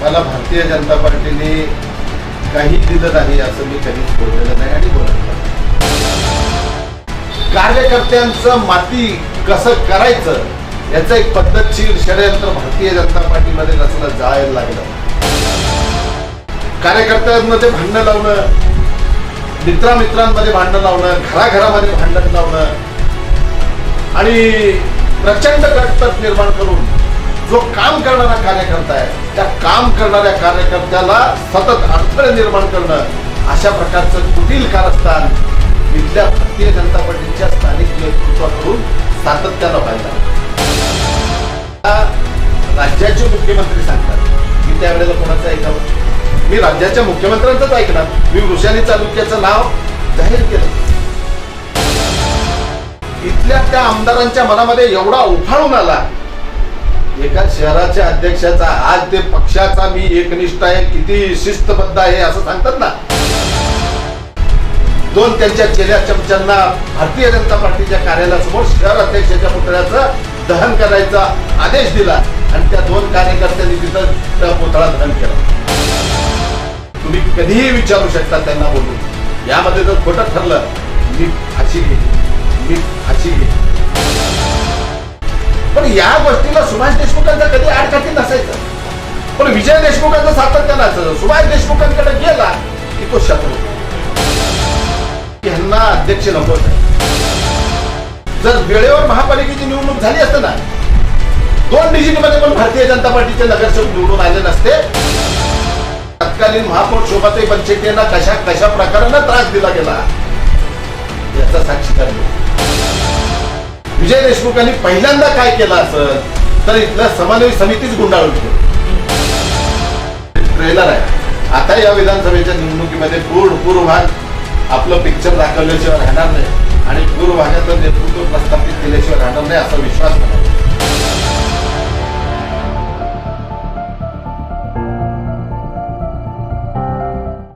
मला भारतीय जनता पार्टीने काही दिलं नाही असं मी कधीच बोललेलं नाही आणि बोलत नाही. कार्यकर्त्यांचं माती कसं करायचं याचं एक पद्धतशीर षडयंत्र भारतीय जनता पार्टीमध्ये नसलं जायला लागलं. कार्यकर्त्यांमध्ये भांडणं लावणं मित्रामित्रांमध्ये भांडणं लावणं घराघरामध्ये भांडण लावणं आणि प्रचंड कटतट निर्माण करून जो काम करणारा कार्यकर्ता आहे त्या काम करणाऱ्या कार्यकर्त्याला सतत अडथळे निर्माण करणं अशा प्रकारचं कुटील कारस्थान इथल्या भारतीय जनता पार्टीच्या स्थानिक नेतृत्वाकडून सातत्यानं व्हायला राज्याचे मुख्यमंत्री सांगतात की त्यावेळेला कोणाचं ऐकावं? मी राज्याच्या मुख्यमंत्र्यांचंच ऐकणार. मी वृषाली तालुक्याचं नाव जाहीर केलं. इथल्या त्या आमदारांच्या मनामध्ये एवढा उफाळून आला एका शहराच्या अध्यक्षाचा आज ते पक्षाचा मी एकनिष्ठ आहे किती शिस्तबद्ध आहे असं सांगतात ना? दोन त्यांच्या चेल्या चमच्यांना भारतीय जनता पार्टीच्या कार्यालयासमोर शहर अध्यक्षाच्या पुतळ्याचं दहन करायचा आदेश दिला आणि त्या दोन कार्यकर्त्यांनी तिथं त्या पुतळा दहन केला. तुम्ही कधीही विचारू शकता त्यांना बोलून. यामध्ये जर खोटं ठरलं मी फाशी घे मी फाशी घे पण या गोष्टीला सुभाष देशमुखांचा कधी आडकाठी नसायचं. पण विजय देशमुखांचं सातत्यानं असं सुभाष देशमुखांकडे गेला की तो शत्रू. यांना अध्यक्ष नको जर वेळेवर महापालिकेची निवडणूक झाली असते ना दोन डिजिटमध्ये पण भारतीय जनता पार्टीचे नगरसेवक निवडून आले नसते. तत्कालीन महापौर शोभाताई बनशेट्टी यांना कशा कशा प्रकारानं त्रास दिला गेला याचा साक्षीदार मी. विजय देशमुखांनी पहिल्यांदा काय केलं असं तर इथल्या समन्वय समितीच गुंडाळून ट्रेलर आहे. आता या विधानसभेच्या निवडणुकीमध्ये पूर्ण पूर्व भाग आपलं पिक्चर दाखवल्याशिवाय राहणार नाही. आणि पूर्व भागाचं नेतृत्व प्रस्थापित केल्याशिवाय राहणार नाही असा विश्वास मला